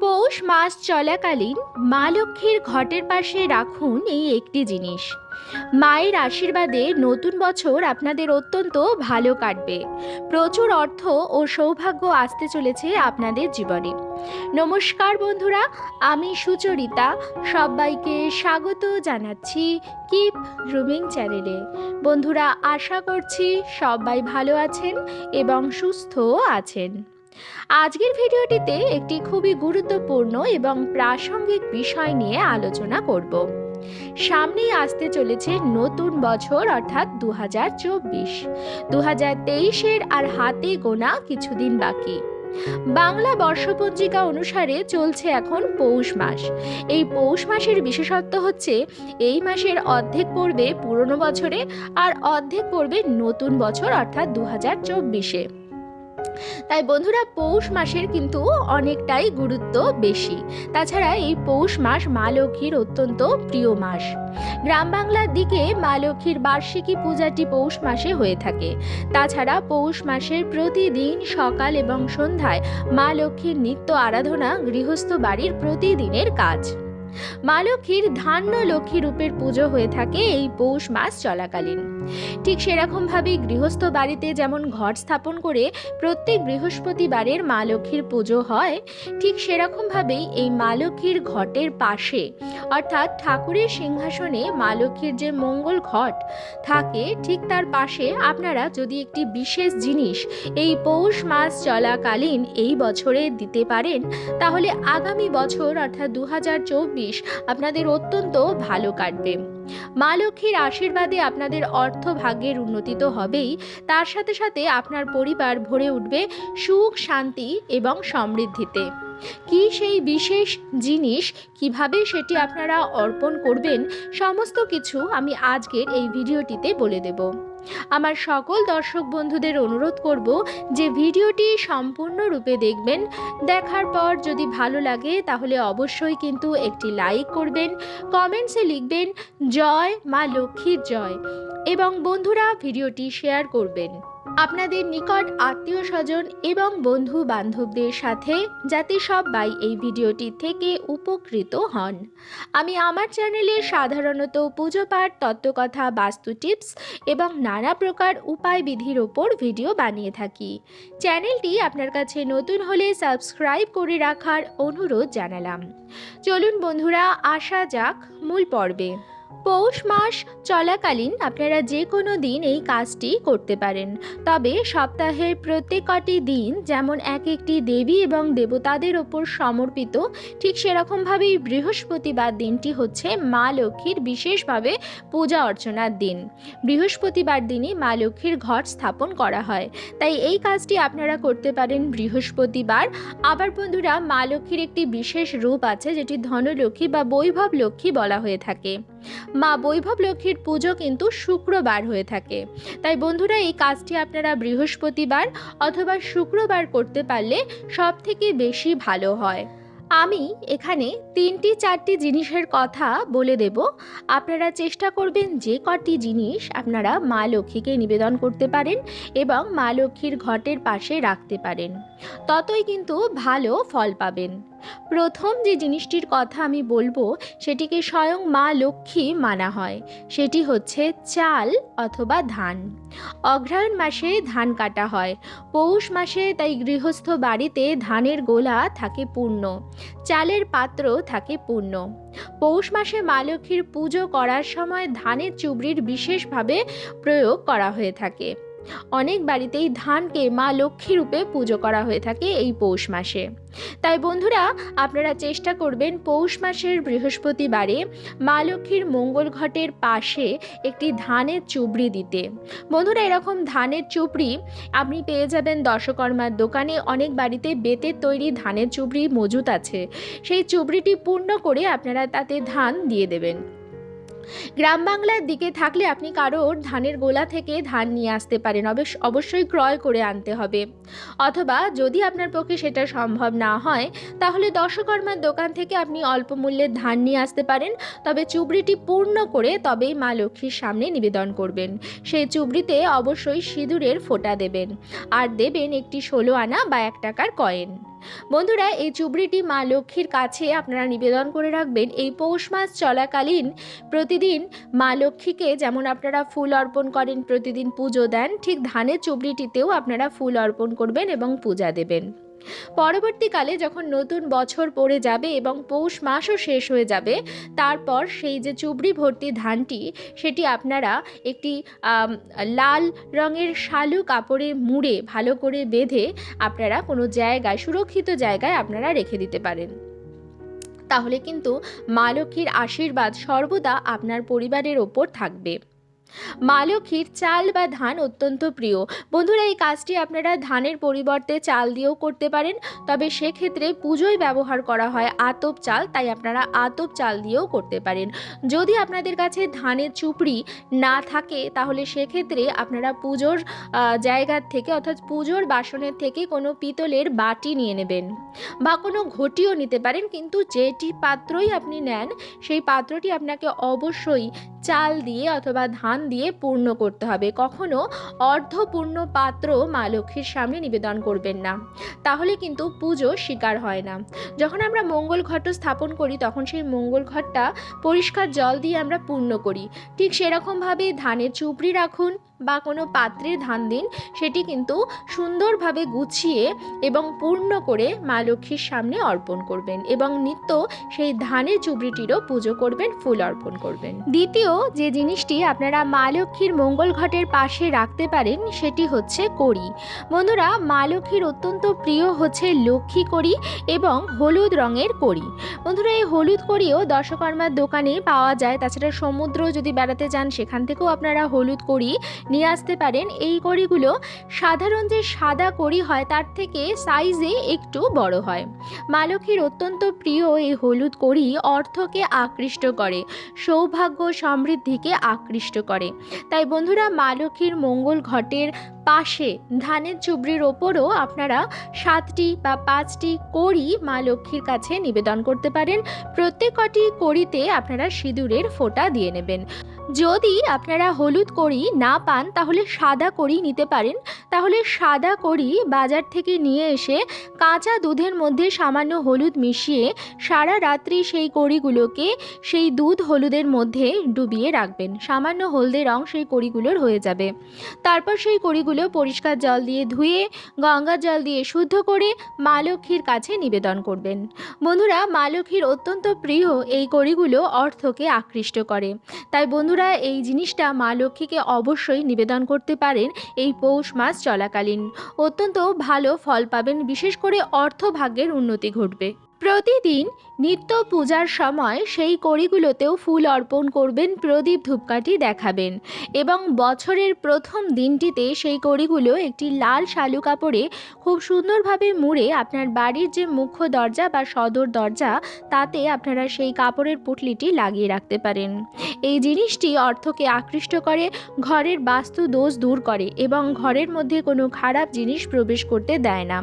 পৌষ মাস চলাকালীন মা লক্ষ্মীর ঘটের পাশে রাখুন এই একটি জিনিস। মায়ের আশীর্বাদে নতুন বছর আপনাদের অত্যন্ত ভালো কাটবে। প্রচুর অর্থ ও সৌভাগ্য আসতে চলেছে আপনাদের জীবনে। নমস্কার বন্ধুরা, আমি সুচরিতা। সবাইকে স্বাগত জানাচ্ছি কিপ রুমিং চ্যানেলে। বন্ধুরা, আশা করছি সবাই ভালো আছেন এবং সুস্থ আছেন। আজকের ভিডিওটিতে একটি খুবই গুরুত্বপূর্ণ এবং প্রাসঙ্গিক বিষয় নিয়ে আলোচনা করব। সামনেই আসতে চলেছে নতুন বছর, অর্থাৎ দু হাজার চব্বিশ। দু হাজার তেইশের আর হাতে গোনা কিছুদিন বাকি। বাংলা বর্ষপঞ্জিকা অনুসারে চলছে এখন পৌষ মাস। এই পৌষ মাসের বিশেষত্ব হচ্ছে, এই মাসের অর্ধেক পড়বে পুরনো বছরে আর অর্ধেক পড়বে নতুন বছর, অর্থাৎ দু হাজার চব্বিশে। তাই বন্ধুরা পৌষ মাসের কিন্তু অনেকটাই গুরুত্ব বেশি। তাছাড়া এই পৌষ মাস মা লক্ষ্মীর অত্যন্ত প্রিয় মাস। গ্রাম বাংলার দিকে মা লক্ষ্মীর বার্ষিকী পূজাটি পৌষ মাসে হয়ে থাকে। তাছাড়া পৌষ মাসের প্রতিদিন সকাল এবং সন্ধ্যায় মা লক্ষ্মীর নিত্য আরাধনা গৃহস্থ বাড়ির প্রতিদিনের কাজ। মা লক্ষ্মীর ধান্য লক্ষ্মী রূপের পুজো হয়ে থাকে এই পৌষ মাস চলাকালীন। ঠিক সেরকমভাবে গৃহস্থ বাড়িতে যেমন ঘট স্থাপন করে প্রত্যেক বৃহস্পতিবারের মা লক্ষ্মীর পুজো হয়, ঠিক সেরকমভাবেই এই মা লক্ষ্মীর ঘটের পাশে, অর্থাৎ ঠাকুরের সিংহাসনে মা লক্ষ্মীর যে মঙ্গল ঘট থাকে, ঠিক তার পাশে আপনারা যদি একটি বিশেষ জিনিস এই পৌষ মাস চলাকালীন এই বছরে দিতে পারেন, তাহলে আগামী বছর, অর্থাৎ দু আপনাদের অত্যন্ত ভালো কাটবে। মা লক্ষ্মীর আশীর্বাদে আপনাদের অর্থ ভাগ্যের উন্নতি তো হবেই। তার সাথে সাথে আপনার পরিবার ভরে উঠবে সুখ, শান্তি এবং সমৃদ্ধিতে। কি সেই বিশেষ জিনিস, কীভাবে সেটি আপনারা অর্পণ করবেন, সমস্ত কিছু আমি আজকের এই ভিডিওটিতে বলে দেব। আমার সকল দর্শক বন্ধুদের অনুরোধ করব যে ভিডিওটি সম্পূর্ণরূপে দেখবেন। দেখার পর যদি ভালো লাগে, তাহলে অবশ্যই কিন্তু একটি লাইক করবেন, কমেন্টসে লিখবেন, জয় মা লক্ষ্মীর জয় এবং বন্ধুরা ভিডিওটি শেয়ার করবেন। আপনাদের নিকট আত্মীয় স্বজন এবং বন্ধু বান্ধবদের সাথে যাতে সবাই এই ভিডিওটি থেকে উপকৃত হন। আমি আমার চ্যানেলে সাধারণত পুজো পাঠ, তত্ত্বকথা, বাস্তু টিপস এবং নানা প্রকার উপায় বিধির ওপর ভিডিও বানিয়ে থাকি। চ্যানেলটি আপনার কাছে নতুন হলে সাবস্ক্রাইব করে রাখার অনুরোধ জানালাম। চলুন বন্ধুরা, আসা যাক মূল পর্বে। পৌষ মাস চলাকালীন আপনারা যে কোনো দিন এই কাজটি করতে পারেন। তবে সপ্তাহের প্রত্যেকটি দিন যেমন এক একটি দেবী এবং দেবতাদের ওপর সমর্পিত, ঠিক সেরকমভাবেই বৃহস্পতিবার দিনটি হচ্ছে মা লক্ষ্মীর বিশেষভাবে পূজা অর্চনার দিন। বৃহস্পতিবার দিনই মা লক্ষ্মীর ঘট স্থাপন করা হয়। তাই এই কাজটি আপনারা করতে পারেন বৃহস্পতিবার। আবার বন্ধুরা, মা লক্ষ্মীর একটি বিশেষ রূপ আছে, যেটি ধনলক্ষ্মী বা বৈভব লক্ষ্মী বলা হয়ে থাকে। মা বৈভব লক্ষ্মীর পুজো কিন্তু শুক্রবার হয়ে থাকে। তাই বন্ধুরা, এই কাজটি আপনারা বৃহস্পতিবার অথবা শুক্রবার করতে পারলে সব থেকে বেশি ভালো হয়। আমি এখানে তিনটি চারটি জিনিসের কথা বলে দেব। আপনারা চেষ্টা করবেন যে কটি জিনিস আপনারা মা লক্ষ্মীকে নিবেদন করতে পারেন এবং মা লক্ষ্মীর ঘটের পাশে রাখতে পারেন। ততই কিন্তু ভালো ফল পাবেন। প্রথম যে জিনিসটির কথা আমি বলব, সেটিকে স্বয়ং মা লক্ষ্মী মানা হয়। সেটি হচ্ছে চাল অথবা ধান। অগ্রহায়ণ মাসে ধান কাটা হয়। পৌষ মাসে তাই গৃহস্থ বাড়িতে ধানের গোলা থাকে পূর্ণ। চালের পাত্র থাকে পূর্ণ। পৌষ মাসে মা লক্ষ্মীর পুজো করার সময় ধানের চুবড়ির বিশেষভাবে প্রয়োগ করা হয়ে থাকে। অনেক বাড়িতেই ধানকে মা লক্ষ্মী রূপে পুজো করা হয়ে থাকে এই পৌষ মাসে। তাই বন্ধুরা, আপনারা চেষ্টা করবেন পৌষ মাসের বৃহস্পতিবারে মা লক্ষ্মীর মঙ্গল ঘটের পাশে একটি ধানের চুবড়ি দিতে। বন্ধুরা, এরকম ধানের চুবড়ি আপনি পেয়ে যাবেন দশকর্মার দোকানে। অনেক বাড়িতে বেতের তৈরি ধানের চুবড়ি মজুত আছে। সেই চুবড়িটি পূর্ণ করে আপনারা তাতে ধান দিয়ে দেবেন। গ্রাম বাংলার দিকে থাকলে আপনি কারোর ধানের গোলা থেকে ধান নিয়ে আসতে পারেন, অবশ্য অবশ্যই ক্রয় করে আনতে হবে। অথবা যদি আপনার পক্ষে সেটা সম্ভব না হয়, তাহলে দশকর্মার দোকান থেকে আপনি অল্প মূল্যের ধান নিয়ে আসতে পারেন। তবে চুবড়িটি পূর্ণ করে তবেই মা লক্ষ্মীর সামনে নিবেদন করবেন। সেই চুবড়িতে অবশ্যই সিঁদুরের ফোঁটা দেবেন। আর দেবেন একটি ষোলো আনা বা এক টাকার কয়েন। বন্ধুরা, এই চুবড়িটি মা লক্ষ্মীর কাছে আপনারা নিবেদন করে রাখবেন। এই পৌষ মাস চলাকালীন প্রতিদিন মা লক্ষ্মীকে যেমন আপনারা ফুল অর্পণ করেন, প্রতিদিন পুজো দেন, ঠিক ধানের চুবড়িটিতেও আপনারা ফুল অর্পণ করবেন এবং পূজা দেবেন। পরবর্তীকালে যখন নতুন বছর পড়ে যাবে এবং পৌষ মাসও শেষ হয়ে যাবে, তারপর সেই যে চুবড়ি ভর্তি ধানটি, সেটি আপনারা একটি লাল রঙের শালু কাপড়ে মুড়ে ভালো করে বেঁধে আপনারা কোনো জায়গায়, সুরক্ষিত জায়গায় আপনারা রেখে দিতে পারেন। তাহলে কিন্তু মা লক্ষ্মীর আশীর্বাদ সর্বদা আপনার পরিবারের ওপর থাকবে। মা চাল বা ধান অত্যন্ত প্রিয়। বন্ধুরা, এই কাজটি আপনারা ধানের পরিবর্তে চাল দিয়েও করতে পারেন, তবে সেক্ষেত্রে পুজোয় ব্যবহার করা হয় আতপ চাল, তাই আপনারা আতপ চাল দিয়েও করতে পারেন। যদি আপনাদের কাছে ধানের চুপড়ি না থাকে, তাহলে সেক্ষেত্রে আপনারা পুজোর জায়গার থেকে অর্থাৎ পুজোর বাসনের থেকে কোনো পিতলের বাটি নিয়ে নেবেন। বা কোনো ঘটিও নিতে পারেন, কিন্তু যেটি পাত্রই আপনি নেন, সেই পাত্রটি আপনাকে অবশ্যই চাল দিয়ে অথবা ধান দিয়ে পূর্ণ করতে হবে। কখনো অর্ধপূর্ণ পাত্র মা লক্ষ্মীর সামনে নিবেদন করবেন না। তাহলে কিন্তু পুজো শিকার হয় না। যখন আমরা মঙ্গল ঘট স্থাপন করি, তখন সেই মঙ্গল ঘটটা পরিষ্কার জল দিয়ে আমরা পূর্ণ করি। ঠিক সেরকমভাবে ধানের চুপড়ি রাখুন বা কোনো পাত্রে ধান দিন, সেটি কিন্তু সুন্দরভাবে গুছিয়ে এবং পূর্ণ করে মা লক্ষ্মীর সামনে অর্পণ করবেন এবং নিত্য সেই ধানের চুবড়িটিরও পুজো করবেন, ফুল অর্পণ করবেন। দ্বিতীয় যে জিনিসটি আপনারা মা লক্ষ্মীর মঙ্গল ঘটের পাশে রাখতে পারেন, সেটি হচ্ছে কড়ি। বন্ধুরা, মা লক্ষ্মীর অত্যন্ত প্রিয় হচ্ছে লক্ষ্মী কড়ি এবং হলুদ রঙের কড়ি। বন্ধুরা, এই হলুদ কড়িও দশকর্মার দোকানে পাওয়া যায়। তাছাড়া সমুদ্র যদি বেড়াতে যান, সেখান থেকেও আপনারা হলুদ কড়ি নিয়ে আসতে পারেন। এই কড়িগুলো সাধারণ যে সাদা কড়ি হয়, তার থেকে সাইজে একটু বড় হয়। মা লক্ষ্মীর অত্যন্ত প্রিয় এই হলুদ কড়ি অর্থকে আকৃষ্ট করে, সৌভাগ্য সমৃদ্ধিকে আকৃষ্ট করে। তাই বন্ধুরা মা লক্ষ্মীর মঙ্গল ঘটের পাশে ধানের চুবড়ির ওপরও আপনারা সাতটি বা পাঁচটি কড়ি মা লক্ষ্মীর কাছে নিবেদন করতে পারেন। প্রত্যেকটি কড়িতে আপনারা সিঁদুরের ফোঁটা দিয়ে নেবেন। যদি আপনারা হলুদ কড়ি না পান, তাহলে সাদা কড়ি নিতে পারেন। তাহলে সাদা কড়ি বাজার থেকে নিয়ে এসে কাঁচা দুধের মধ্যে সামান্য হলুদ মিশিয়ে সারা রাত্রি সেই কড়িগুলোকে সেই দুধ হলুদের মধ্যে ডুবিয়ে রাখবেন। সামান্য হলদে রং সেই কড়িগুলোর হয়ে যাবে। তারপর সেই কড়িগুলো পরিষ্কার জল দিয়ে ধুয়ে, গঙ্গা জল দিয়ে শুদ্ধ করে মা লক্ষ্মীর কাছে নিবেদন করবেন। বন্ধুরা, মা লক্ষ্মীর অত্যন্ত প্রিয় এই কড়িগুলো অর্থকে আকৃষ্ট করে। তাই বন্ধুরা, এই জিনিসটা মা লক্ষ্মীকে অবশ্যই নিবেদন করতে পারেন এই পৌষ মাস চলাকালীন। অত্যন্ত ভালো ফল পাবেন, বিশেষ করে অর্থ অর্থভাগ্যের উন্নতি ঘটবে। প্রতিদিন নিত্য পূজার সময় সেই কড়িগুলোতেও ফুল অর্পণ করবেন প্রদীপ ধূপকাঠি দেখাবেন এবং বছরের প্রথম দিনটিতে সেই কড়িগুলো একটি লাল শালু কাপড়ে খুব সুন্দরভাবে মুড়ে আপনার বাড়ির যে মুখ্য দরজা বা সদর দরজা, তাতে আপনারা সেই কাপড়ের পুটলিটি লাগিয়ে রাখতে পারেন। এই জিনিসটি অর্থকে আকৃষ্ট করে, ঘরের বাস্তু দোষ দূর করে এবং ঘরের মধ্যে কোনো খারাপ জিনিস প্রবেশ করতে দেয় না।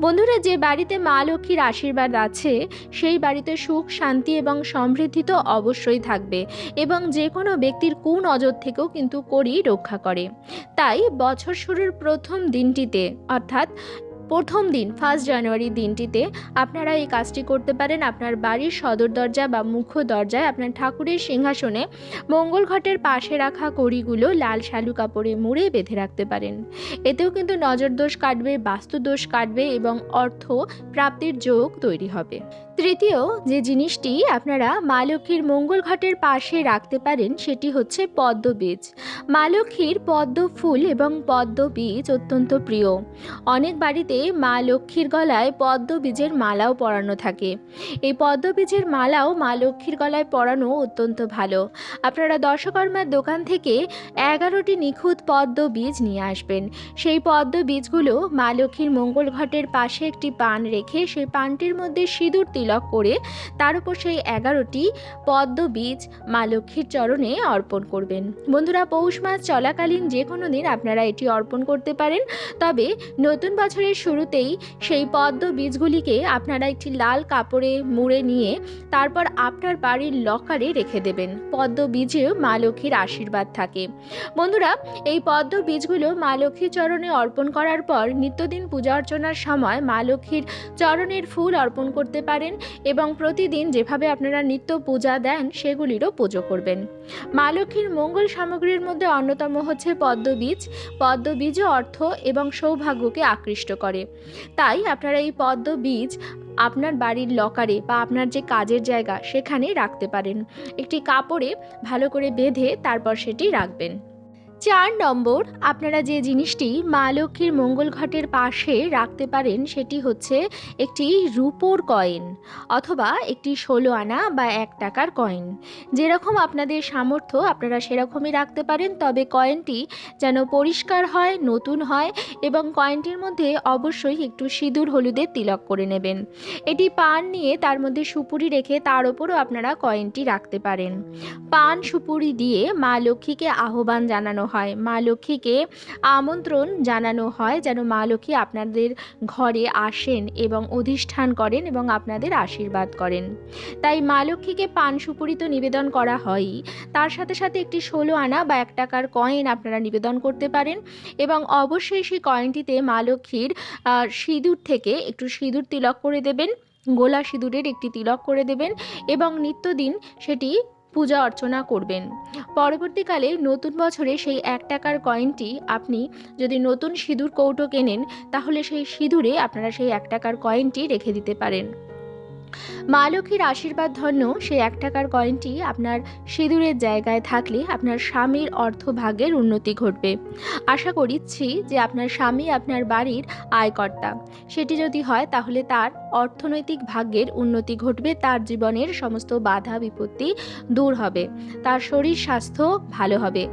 বন্ধুরা, যে বাড়িতে মা লক্ষ্মীর আশীর্বাদ আছে, সেই বাড়িতে সুখ, শান্তি এবং সমৃদ্ধি তো অবশ্যই থাকবে এবং যে কোনো ব্যক্তির কুনজর থেকেও কিন্তু করি রক্ষা করে। তাই বছর শুরুর প্রথম দিনটিতে, অর্থাৎ প্রথম দিন ফার্স্ট জানুয়ারি দিনটিতে আপনারা এই কাজটি করতে পারেন। আপনার বাড়ির সদর দরজা বা মুখ্য দরজায় আপনার ঠাকুরের সিংহাসনে মঙ্গল ঘটের পাশে রাখা কড়িগুলো লাল শালু কাপড়ে মুড়ে বেঁধে রাখতে পারেন। এতেও কিন্তু নজর দোষ কাটবে বাস্তু দোষ কাটবে এবং অর্থ প্রাপ্তির যোগ তৈরি হবে। তৃতীয় যে জিনিসটি আপনারা মা লক্ষ্মীর মঙ্গল ঘটের পাশে রাখতে পারেন, সেটি হচ্ছে পদ্ম বীজ। মা লক্ষ্মীর পদ্ম ফুল এবং পদ্ম বীজ অত্যন্ত প্রিয়। অনেক বাড়িতে মা লক্ষ্মীর গলায় পদ্মবীজের মালাও পরানো থাকে। এই পদ্মবীজের মালাও মা লক্ষ্মীর গলায় পরানো অত্যন্ত ভালো। আপনারা দশকর্মার দোকান থেকে এগারোটি নিখুঁত পদ্মবীজ নিয়ে আসবেন। সেই পদ্মবীজগুলো মা লক্ষ্মীর মঙ্গল ঘটের পাশে একটি পান রেখে সেই পানটির মধ্যে সিঁদুর তিলক করে তার উপর সেই এগারোটি পদ্মবীজ মা লক্ষ্মীর চরণে অর্পণ করবেন। বন্ধুরা, পৌষ মাস চলাকালীন যে কোনো দিন আপনারা এটি অর্পণ করতে পারেন। তবে নতুন বছরের শুরুতেই সেই পদ্ম বীজগুলিকে আপনারা একটি লাল কাপড়ে মুড়ে নিয়ে তারপর আপনার বাড়ির লকারে রেখে দেবেন। পদ্ম বীজেও মা লক্ষ্মীর আশীর্বাদ থাকে। বন্ধুরা, এই পদ্ম বীজগুলো মা লক্ষ্মীর চরণে অর্পণ করার পর নিত্যদিন পূজা অর্চনার সময় মা লক্ষ্মীর চরণের ফুল অর্পণ করতে পারেন এবং প্রতিদিন যেভাবে আপনারা নিত্য পূজা দেন সেগুলিরও পুজো করবেন। মা লক্ষ্মীর মঙ্গল সামগ্রীর মধ্যে অন্যতম হচ্ছে পদ্মবীজ পদ্মবীজও অর্থ এবং সৌভাগ্যকে আকৃষ্ট করে। তাই আপনারা এই পদ্ম বীজ আপনার বাড়ির লকারে বা আপনার যে কাজের জায়গা সেখানে রাখতে পারেন। একটি কাপড়ে ভালো করে বেঁধে তারপর সেটি রাখবেন। চার নম্বর, আপনারা যে জিনিসটি মা লক্ষ্মীর মঙ্গল ঘটের পাশে রাখতে পারেন সেটি হচ্ছে একটি রূপোর কয়েন অথবা একটি ষোলো আনা বা এক টাকার কয়েন। যেরকম আপনাদের সামর্থ্য, আপনারা সেরকমই রাখতে পারেন, তবে কয়েনটি যেন পরিষ্কার হয়, নতুন হয় এবং কয়েনটির মধ্যে অবশ্যই একটু সিঁদুর হলুদের তিলক করে নেবেন। এটি পান নিয়ে তার মধ্যে সুপুরি রেখে তার ওপরও আপনারা কয়েনটি রাখতে পারেন। পান সুপুরি দিয়ে মা লক্ষ্মীকে আহ্বান জানানো হয়। মা লক্ষ্মীকে আমন্ত্রণ জানানো হয় যেন মা লক্ষ্মী আপনাদের ঘরে আসেন এবং অধিষ্ঠান করেন এবং আপনাদের আশীর্বাদ করেন। তাই মা লক্ষ্মীকে পান সুপুরি তো নিবেদন করা হয়ই তার সাথে সাথে একটি ষোলো আনা বা এক টাকার কয়েন আপনারা নিবেদন করতে পারেন এবং অবশ্যই সেই কয়েনটিতে মা লক্ষ্মীর সিঁদুর থেকে একটু সিঁদুর তিলক করে দেবেন। গোলা সিঁদুরের একটি তিলক করে দেবেন এবং নিত্যদিন সেটি পূজা অর্চনা করবেন। পরবর্তীকালে নতুন বছরে সেই এক টাকার কয়েনটি আপনি যদি নতুন সিঁদুর কৌটো কেনেন, তাহলে সেই সিঁদুরে আপনারা সেই এক টাকার কয়েনটি রেখে দিতে পারেন। মা লক্ষ্মীর আশীর্বাদ ধন্য, সেই এক টাকার কয়েনটি আপনার সিঁদুরের জায়গায় থাকলে আপনার স্বামীর অর্থভাগের উন্নতি ঘটবে। আশা করিচ্ছি যে আপনার স্বামী আপনার বাড়ির আয়কর্তা। সেটি যদি হয়, তাহলে তার অর্থনৈতিক ভাগ্যের উন্নতি ঘটবে, তার জীবনের সমস্ত বাধা বিপত্তি দূর হবে। তার শরীর স্বাস্থ্য ভালো হবে।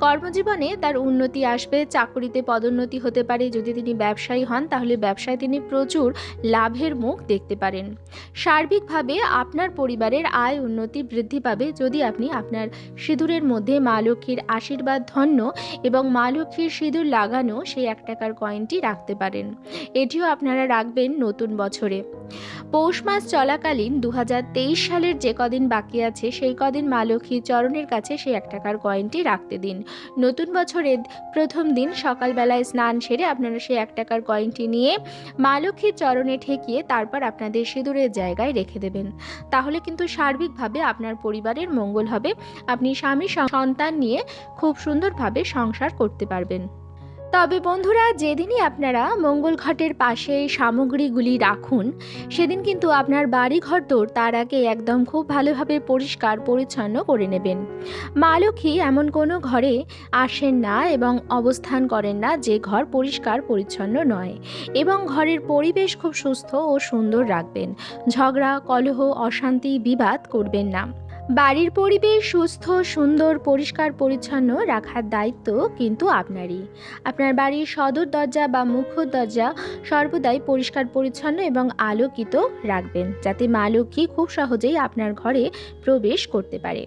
কর্মজীবনে তার উন্নতি আসবে, চাকরিতে পদোন্নতি হতে পারে। যদি তিনি ব্যবসায়ী হন, তাহলে ব্যবসায় তিনি প্রচুর লাভের মুখ দেখতে পারেন। সার্বিকভাবে আপনার পরিবারের আয় উন্নতি বৃদ্ধি পাবে যদি আপনি আপনার সিঁদুরের মধ্যে মা লক্ষ্মীর আশীর্বাদ, ধন্য এবং মা লক্ষ্মীর সিঁদুর লাগানো সেই এক টাকার কয়েনটি রাখতে পারেন। এটিও আপনারা রাখবেন নতুন বছরে। পৌষ মাস চলাকালীন দু হাজার তেইশ সালের যে কদিন বাকি আছে, সেই কদিন মা লক্ষ্মীর চরণের কাছে সেই এক টাকার কয়েনটি রাখতে দিন। নতুন বছরের প্রথম দিন সকালবেলায় স্নান সেরে আপনারা সেই এক টাকার কয়েনটি নিয়ে মা লক্ষ্মীর চরণে ঠেকিয়ে তারপর আপনাদের সিঁদুরের জায়গায় রেখে দেবেন। তাহলে কিন্তু সার্বিকভাবে আপনার পরিবারের মঙ্গল হবে। আপনি স্বামী, সন্তান নিয়ে খুব সুন্দরভাবে সংসার করতে পারবেন। তবে বন্ধুরা, যেদিনই আপনারা মঙ্গল ঘটের পাশে সামগ্রীগুলি রাখুন, সেদিন কিন্তু আপনার বাড়ি ঘর তোর তার আগে একদম খুব ভালোভাবে পরিষ্কার পরিচ্ছন্ন করে নেবেন। মা লক্ষ্মী এমন কোনো ঘরে আসেন না এবং অবস্থান করেন না যে ঘর পরিষ্কার পরিচ্ছন্ন নয় এবং ঘরের পরিবেশ খুব সুস্থ ও সুন্দর রাখবেন। ঝগড়া, কলহ, অশান্তি, বিবাদ করবেন না। বাড়ির পরিবেশ সুস্থ, সুন্দর, পরিষ্কার, পরিচ্ছন্ন রাখার দায়িত্ব কিন্তু আপনারই। আপনার বাড়ির সদর দরজা বা মুখ্য দরজা সর্বদাই পরিষ্কার, পরিচ্ছন্ন এবং আলোকিত রাখবেন, যাতে মা লক্ষ্মী খুব সহজেই আপনার ঘরে প্রবেশ করতে পারে।